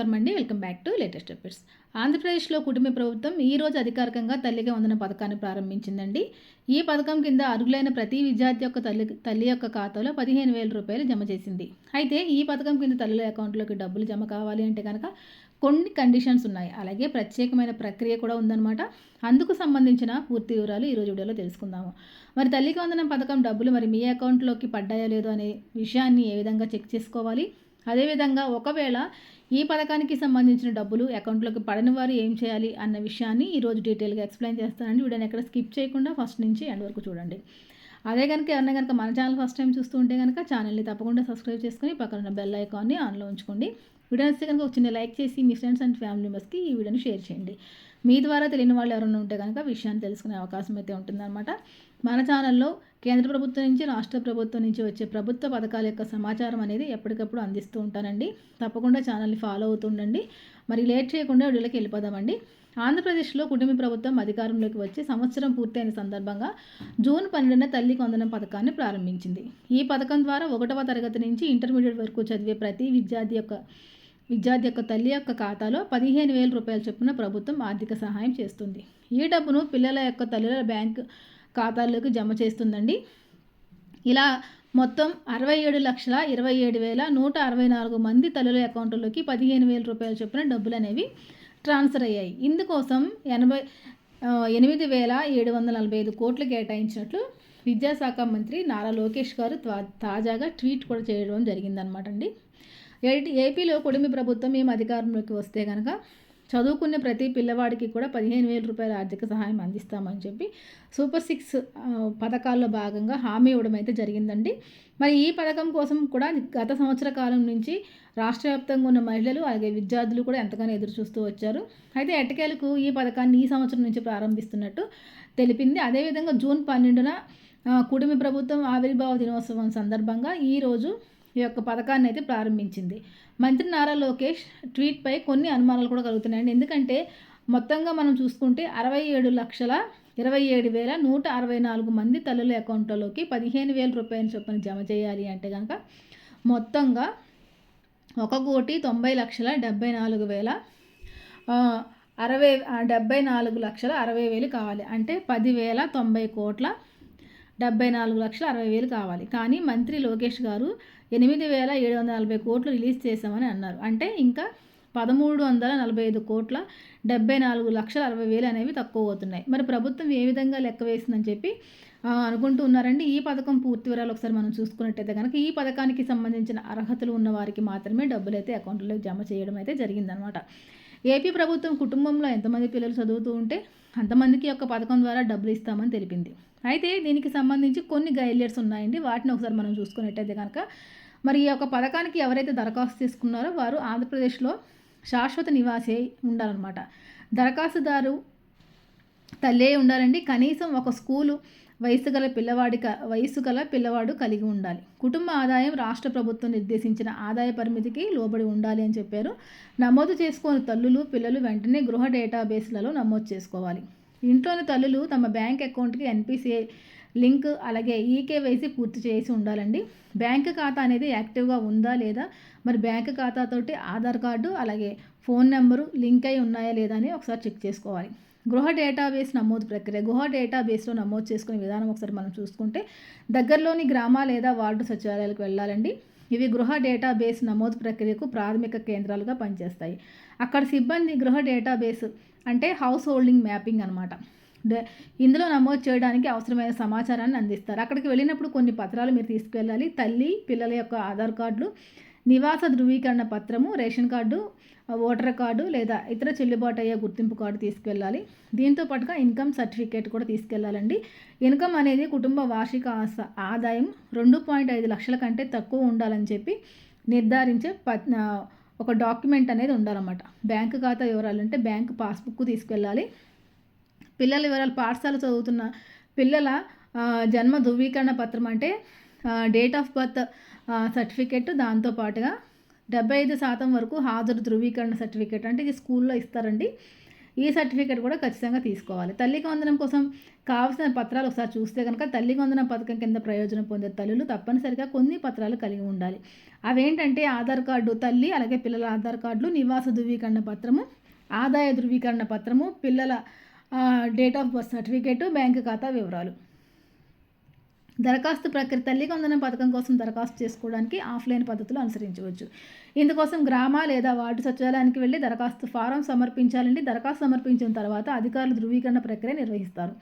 నమస్కారం అండి. Welcome back to latest updates. ఆంధ్రప్రదేశ్లో కుటుంబ ప్రభుత్వం ఈరోజు అధికారికంగా తల్లిగా వందన పథకాన్ని ప్రారంభించిందండి. ఈ పథకం కింద అర్హులైన ప్రతి విద్యార్థి యొక్క తల్లి తల్లి యొక్క ఖాతాలో పదిహేను వేల రూపాయలు జమ చేసింది. అయితే ఈ పథకం కింద తల్లుల అకౌంట్లోకి డబ్బులు జమ కావాలి అంటే కనుక కొన్ని కండిషన్స్ ఉన్నాయి. అలాగే ప్రత్యేకమైన ప్రక్రియ కూడా ఉందన్నమాట. అందుకు సంబంధించిన పూర్తి వివరాలు ఈరోజు వీడియోలో తెలుసుకుందాము. మరి తల్లికి వందనం పథకం డబ్బులు మరి మీ అకౌంట్లోకి పడ్డాయో లేదో అనే విషయాన్ని ఏ విధంగా చెక్ చేసుకోవాలి? అదేవిధంగా ఒకవేళ ఈ పథకానికి సంబంధించిన డబ్బులు అకౌంట్లోకి పడని వారు ఏం చేయాలి అన్న విషయాన్ని ఈరోజు డీటెయిల్గా ఎక్స్ప్లెయిన్ చేస్తానండి. వీడియోని ఎక్కడ స్కిప్ చేయకుండా ఫస్ట్ నుంచి ఎండ్ వరకు చూడండి. అదే కనుక ఎవరైనా కనుక మన ఛానల్ ఫస్ట్ టైం చూస్తూ ఉంటే కనుక ఛానల్ని తప్పకుండా సబ్స్క్రైబ్ చేసుకొని పక్కన ఉన్న బెల్ ఐకాన్ని ఆన్లో ఉంచుకోండి. వీడియో నచ్చితే కనుక ఒక చిన్న లైక్ చేసి మీ ఫ్రెండ్స్ అండ్ ఫ్యామిలీ మెంబర్స్కి ఈ వీడియోని షేర్ చేయండి. మీ ద్వారా తెలియని వాళ్ళు ఎవరైనా ఉంటే కనుక విషయాన్ని తెలుసుకునే అవకాశం అయితే ఉంటుందన్నమాట. మన ఛానల్లో కేంద్ర ప్రభుత్వం నుంచి రాష్ట్ర ప్రభుత్వం నుంచి వచ్చే ప్రభుత్వ పథకాల యొక్క సమాచారం అనేది ఎప్పటికప్పుడు అందిస్తూ ఉంటానండి. తప్పకుండా ఛానల్ని ఫాలో అవుతుండండి. మరి లేట్ చేయకుండా వీడియోలోకి వెళ్ళిపోదామండి. ఆంధ్రప్రదేశ్లో కుటుంబ ప్రభుత్వం అధికారంలోకి వచ్చి సంవత్సరం పూర్తయిన సందర్భంగా జూన్ పన్నెండున తల్లి కొందనం పథకాన్ని ప్రారంభించింది. ఈ పథకం ద్వారా ఒకటవ తరగతి నుంచి ఇంటర్మీడియట్ వరకు చదివే ప్రతి విద్యార్థి యొక్క విద్యార్థి యొక్క తల్లి యొక్క ఖాతాలో పదిహేను వేల రూపాయల చొప్పున ప్రభుత్వం ఆర్థిక సహాయం చేస్తుంది. ఈ డబ్బును పిల్లల యొక్క తల్లుల బ్యాంక్ ఖాతాల్లోకి జమ చేస్తుందండి. ఇలా మొత్తం అరవై ఏడు లక్షల ఇరవై ఏడు వేల నూట అరవై నాలుగు మంది తల్లుల అకౌంట్లోకి పదిహేను వేల రూపాయలు చొప్పున డబ్బులు అనేవి ట్రాన్స్ఫర్ అయ్యాయి. ఇందుకోసం ఎనభై ఎనిమిది వేల ఏడు వందల నలభై ఐదు కోట్లు కేటాయించినట్లు విద్యాశాఖ మంత్రి నారా లోకేష్ గారు తాజాగా ట్వీట్ కూడా చేయడం జరిగిందనమాట అండి. ఏపీలో కుటుంబ ప్రభుత్వం మేము అధికారంలోకి వస్తే కనుక చదువుకునే ప్రతి పిల్లవాడికి కూడా పదిహేను వేల రూపాయల ఆర్థిక సహాయం అందిస్తామని చెప్పి సూపర్ సిక్స్ పథకాల్లో భాగంగా హామీ ఇవ్వడం అయితే జరిగిందండి. మరి ఈ పథకం కోసం కూడా గత సంవత్సర కాలం నుంచి రాష్ట్ర వ్యాప్తంగా ఉన్న మహిళలు అలాగే విద్యార్థులు కూడా ఎంతగానో ఎదురు చూస్తూ వచ్చారు. అయితే ఎట్టకేలకు ఈ పథకాన్ని ఈ సంవత్సరం నుంచి ప్రారంభిస్తున్నట్టు తెలిపింది. అదేవిధంగా జూన్ పన్నెండున కుటుంబ ప్రభుత్వం ఆవిర్భావ దినోత్సవం సందర్భంగా ఈరోజు ఈ యొక్క పథకాన్ని అయితే ప్రారంభించింది. మంత్రి నారా లోకేష్ ట్వీట్పై కొన్ని అనుమానాలు కూడా కలుగుతున్నాయండి. ఎందుకంటే మొత్తంగా మనం చూసుకుంటే అరవై ఏడు లక్షల ఇరవై ఏడు వేల నూట అరవై నాలుగు మంది తల్లుల అకౌంట్లలోకి పదిహేను వేల రూపాయల చొప్పున జమ చేయాలి అంటే కనుక మొత్తంగా ఒక కోటి తొంభై లక్షల డెబ్బై నాలుగు వేల అరవై డెబ్బై నాలుగు లక్షల అరవై వేలు కావాలి. అంటే పదివేల తొంభై కోట్ల డెబ్బై నాలుగు లక్షల అరవై వేలు కావాలి. కానీ మంత్రి లోకేష్ గారు ఎనిమిది వేల ఏడు వందల నలభై కోట్లు రిలీజ్ చేశామని అన్నారు. అంటే ఇంకా పదమూడు వందల నలభై ఐదు కోట్ల డెబ్బై నాలుగు లక్షల అరవై వేలు అనేవి తక్కువ అవుతున్నాయి మరి ప్రభుత్వం ఏ విధంగా లెక్క వేసిందని చెప్పి అనుకుంటూ ఉన్నారండి. ఈ పథకం పూర్తి వివరాలు ఒకసారి మనం చూసుకున్నట్టయితే కనుక ఈ పథకానికి సంబంధించిన అర్హతలు ఉన్న వారికి మాత్రమే డబ్బులు అయితే అకౌంట్లో జమ చేయడం అయితే జరిగిందనమాట ఏపీ ప్రభుత్వం కుటుంబంలో ఎంతమంది పిల్లలు చదువుతూ ఉంటే అంతమందికి యొక్క పథకం ద్వారా డబ్బులు ఇస్తామని తెలిపింది. అయితే దీనికి సంబంధించి కొన్ని గైడ్లైన్స్ ఉన్నాయండి. వాటిని ఒకసారి మనం చూసుకున్నట్టయితే కనుక మరి ఈ యొక్క పథకానికి ఎవరైతే దరఖాస్తు తీసుకున్నారో వారు ఆంధ్రప్రదేశ్లో శాశ్వత నివాసి ఉండాలన్నమాట. దరఖాస్తుదారు తల్లే ఉండాలండి. కనీసం ఒక స్కూలు వయసు గల పిల్లవాడి వయసు గల పిల్లవాడు కలిగి ఉండాలి. కుటుంబ ఆదాయం రాష్ట్ర ప్రభుత్వం నిర్దేశించిన ఆదాయ పరిమితికి లోబడి ఉండాలి అని చెప్పారు. నమోదు చేసుకోని తల్లులు పిల్లలు వెంటనే గృహ డేటాబేస్లలో నమోదు చేసుకోవాలి. ఇంట్లోని తల్లులు తమ బ్యాంక్ అకౌంట్కి ఎన్పిసిఐ లింక్ అలాగే ఈకేవైసీ పూర్తి చేసి ఉండాలండి. బ్యాంక్ ఖాతా అనేది యాక్టివ్గా ఉందా లేదా? మరి బ్యాంక్ ఖాతాతోటి ఆధార్ కార్డు అలాగే ఫోన్ నెంబరు లింక్ అయి ఉన్నాయా లేదా అని ఒకసారి చెక్ చేసుకోవాలి. గృహ డేటాబేస్ నమోదు ప్రక్రియ గృహ డేటాబేస్లో నమోదు చేసుకునే విధానం ఒకసారి మనం చూసుకుంటే దగ్గరలోని గ్రామ లేదా వార్డు సచివాలయాలకు వెళ్ళాలండి. ఇవి గృహ డేటాబేస్ నమోదు ప్రక్రియకు ప్రాథమిక కేంద్రాలుగా పనిచేస్తాయి. అక్కడ సిబ్బంది గృహ డేటాబేస్ అంటే హౌస్ హోల్డింగ్ మ్యాపింగ్ అనమాట ఇందులో నమోదు చేయడానికి అవసరమైన సమాచారాన్ని అందిస్తారు. అక్కడికి వెళ్ళినప్పుడు కొన్ని పత్రాలు మీరు తీసుకువెళ్ళాలి. తల్లి పిల్లల యొక్క ఆధార్ కార్డులు నివాస ధృవీకరణ పత్రము రేషన్ కార్డు ఓటర్ కార్డు లేదా ఇతర చెల్లుబాటు అయ్యే గుర్తింపు కార్డు తీసుకెళ్ళాలి దీంతో పాటుగా ఇన్కమ్ సర్టిఫికేట్ కూడా తీసుకెళ్ళాలండి ఇన్కమ్ అనేది కుటుంబ వార్షిక ఆదాయం రెండు పాయింట్ ఐదు లక్షల కంటే తక్కువ ఉండాలని చెప్పి నిర్ధారించే ఒక డాక్యుమెంట్ అనేది ఉండాలన్నమాట. బ్యాంకు ఖాతా వివరాలు అంటే బ్యాంక్ పాస్బుక్ తీసుకెళ్ళాలి. పిల్లల వివరాలు పాఠశాల చదువుతున్న పిల్లల జన్మ ధృవీకరణ పత్రం అంటే డేట్ ఆఫ్ బర్త్ సర్టిఫికెట్ దాంతోపాటుగా డెబ్బై ఐదు శాతం వరకు హాజరు ధృవీకరణ సర్టిఫికేట్ అంటే ఇది స్కూల్లో ఇస్తారండి. ఈ సర్టిఫికేట్ కూడా ఖచ్చితంగా తీసుకోవాలి. తల్లికి వందనం కోసం కావాల్సిన పత్రాలు ఒకసారి చూస్తే కనుక తల్లికి వందనం పథకం కింద ప్రయోజనం పొందే తల్లులు తప్పనిసరిగా కొన్ని పత్రాలు కలిగి ఉండాలి. అవేంటంటే ఆధార్ కార్డు తల్లి అలాగే పిల్లల ఆధార్ కార్డులు నివాస ధృవీకరణ పత్రము ఆదాయ ధృవీకరణ పత్రము పిల్లల date of birth certificate bank ఖాతా వివరాలు. దరఖాస్తు ప్రక్రియ తల్లి వందనం పథకం కోసం దరఖాస్తు చేసుకోవడానికి ఆఫ్లైన్ పద్ధతులు అనుసరించవచ్చు. ఇందుకోసం గ్రామ లేదా వార్డు సచివాలయానికి వెళ్ళి దరఖాస్తు ఫారం సమర్పించాలండి. దరఖాస్తు సమర్పించిన తర్వాత అధికారులు ధృవీకరణ ప్రక్రియ నిర్వహిస్తారు.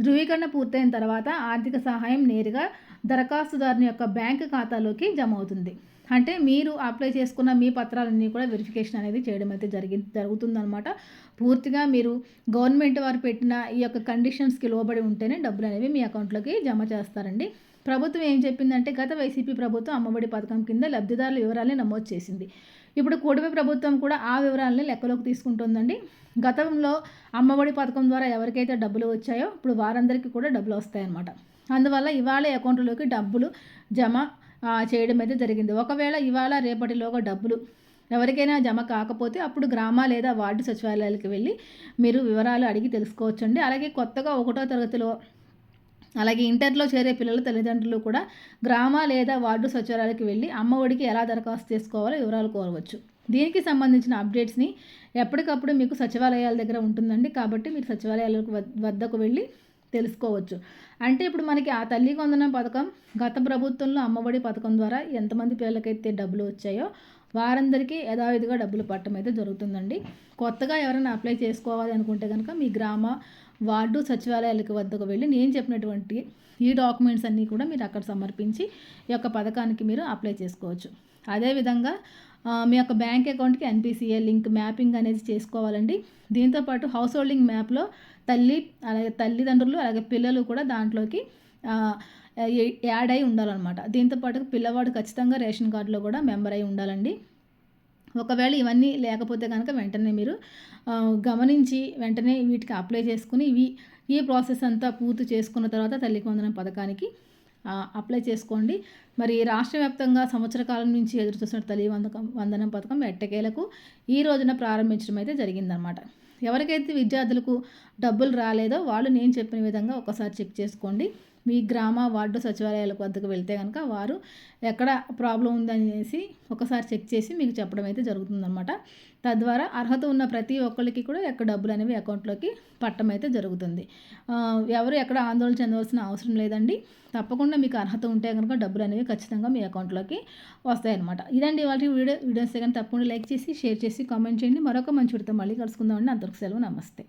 ధృవీకరణ పూర్తయిన తర్వాత ఆర్థిక సహాయం నేరుగా దరఖాస్తుదారుని యొక్క బ్యాంకు ఖాతాలోకి జమ అవుతుంది. అంటే మీరు అప్లై చేసుకున్న మీ పత్రాలన్నీ కూడా వెరిఫికేషన్ అనేది చేయడం అయితే జరిగి జరుగుతుందనమాట పూర్తిగా మీరు గవర్నమెంట్ వారు పెట్టిన ఈ యొక్క కండిషన్స్కి లోబడి ఉంటేనే డబ్బులు అనేవి మీ అకౌంట్లోకి జమ చేస్తారండి. ప్రభుత్వం ఏం చెప్పిందంటే గత వైసీపీ ప్రభుత్వం అమ్మఒడి పథకం కింద లబ్ధిదారుల వివరాలని నమోదు చేసింది. ఇప్పుడు కూడమి ప్రభుత్వం కూడా ఆ వివరాలని లెక్కలోకి తీసుకుంటుందండి. గతంలో అమ్మఒడి పథకం ద్వారా ఎవరికైతే డబ్బులు వచ్చాయో ఇప్పుడు వారందరికీ కూడా డబ్బులు వస్తాయన్నమాట. అందువల్ల ఇవాళ అకౌంట్లోకి డబ్బులు జమ చేయడం అయితే జరిగింది. ఒకవేళ ఇవాళ రేపటిలోగా డబ్బులు ఎవరికైనా జమ కాకపోతే అప్పుడు గ్రామ లేదా వార్డు సచివాలయాలకు వెళ్ళి మీరు వివరాలు అడిగి తెలుసుకోవచ్చండి. అలాగే కొత్తగా ఒకటో తరగతిలో అలాగే ఇంటర్లో చేరే పిల్లల తల్లిదండ్రులు కూడా గ్రామ లేదా వార్డు సచివాలయాలకు వెళ్ళి అమ్మ ఒడికి ఎలా దరఖాస్తు చేసుకోవాలో వివరాలు కోరవచ్చు. దీనికి సంబంధించిన అప్డేట్స్ని ఎప్పటికప్పుడు మీకు సచివాలయాల దగ్గర ఉంటుందండి. కాబట్టి మీరు సచివాలయాలకు వద్దకు వెళ్ళి తెలుసుకోవచ్చు. అంటే ఇప్పుడు మనకి ఆ తల్లి కొందన పథకం గత ప్రభుత్వంలో అమ్మఒడి పథకం ద్వారా ఎంతమంది పిల్లలకైతే డబ్బులు వచ్చాయో వారందరికీ యథావిధిగా డబ్బులు పట్టడం అయితే జరుగుతుందండి. కొత్తగా ఎవరైనా అప్లై చేసుకోవాలి అనుకుంటే కనుక మీ గ్రామ వార్డు సచివాలయాలకు వద్దకు వెళ్ళి నేను చెప్పినటువంటి ఈ డాక్యుమెంట్స్ అన్నీ కూడా మీరు అక్కడ సమర్పించి ఈ యొక్క పథకానికి మీరు అప్లై చేసుకోవచ్చు. అదేవిధంగా మీ యొక్క బ్యాంక్ అకౌంట్కి ఎన్పిసిఏ లింక్ మ్యాపింగ్ అనేది చేసుకోవాలండి. దీంతోపాటు హౌస్ హోల్డింగ్ మ్యాప్లో తల్లి అలాగే తల్లిదండ్రులు అలాగే పిల్లలు కూడా దాంట్లోకి యాడ్ అయి ఉండాలన్నమాట. దీంతోపాటు పిల్లవాడు ఖచ్చితంగా రేషన్ కార్డులో కూడా మెంబర్ అయి ఉండాలండి. ఒకవేళ ఇవన్నీ లేకపోతే కనుక వెంటనే మీరు గమనించి వెంటనే వీటికి అప్లై చేసుకుని ఇవి ఈ ప్రాసెస్ అంతా పూర్తి చేసుకున్న తర్వాత తల్లికి వందనం పథకానికి అప్లై చేసుకోండి. మరి రాష్ట్ర వ్యాప్తంగా సంవత్సర కాలం నుంచి ఎదురు తల్లి వందకం వందనం పథకం ఎట్టకేలకు ఈ రోజున ప్రారంభించడం అయితే జరిగిందనమాట ఎవరికైతే విద్యార్థులకు డబ్బులు రాలేదో వాళ్ళు నేను చెప్పిన విధంగా ఒకసారి చెక్ చేసుకోండి. మీ గ్రామ వార్డు సచివాలయాలకు వద్దకు వెళ్తే కనుక వారు ఎక్కడ ప్రాబ్లం ఉందనేసి ఒకసారి చెక్ చేసి మీకు చెప్పడం అయితే జరుగుతుందన్నమాట. తద్వారా అర్హత ఉన్న ప్రతి ఒక్కరికి కూడా ఎక్కడ డబ్బులు అనేవి అకౌంట్లోకి పట్టడం అయితే జరుగుతుంది. ఎవరు ఎక్కడ ఆందోళన చెందవలసిన అవసరం లేదండి. తప్పకుండా మీకు అర్హత ఉంటే కనుక డబ్బులు అనేవి ఖచ్చితంగా మీ అకౌంట్లోకి వస్తాయన్నమాట. ఇదండి వాళ్ళకి వీడియో. వీడియోస్ కానీ తప్పకుండా లైక్ చేసి షేర్ చేసి కామెంట్ చేయండి. మరొక మంచి విడితో మళ్ళీ కలుసుకుందామండి. అంతవరకు సెలవు. నమస్తే.